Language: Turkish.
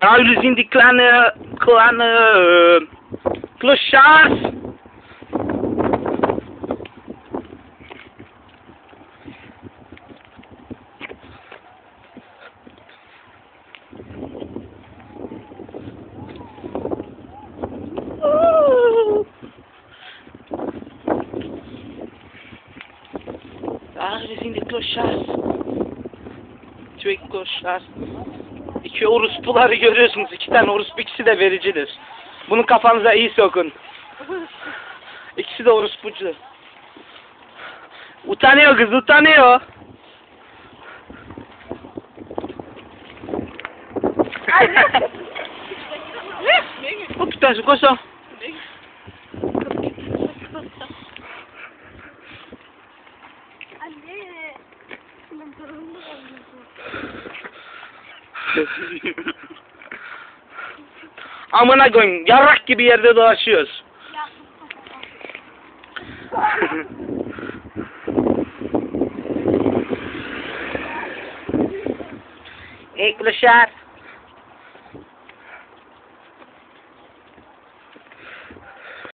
Nou, jullie zien die kleine, kleine eh, uh, klusjaars. Daar, jullie zien de klusjaars. Twee klusjaars. İki orospuları görüyorsunuz. İki tane orospu ikisi de vericidir. Bunu kafanıza iyi sokun. İkisi de orospucu. Utanıyor kız utanıyor. Tanesi koş al. Anne. Amına koyayım yarrak gibi yerde dolaşıyoruz. Kılıçlar.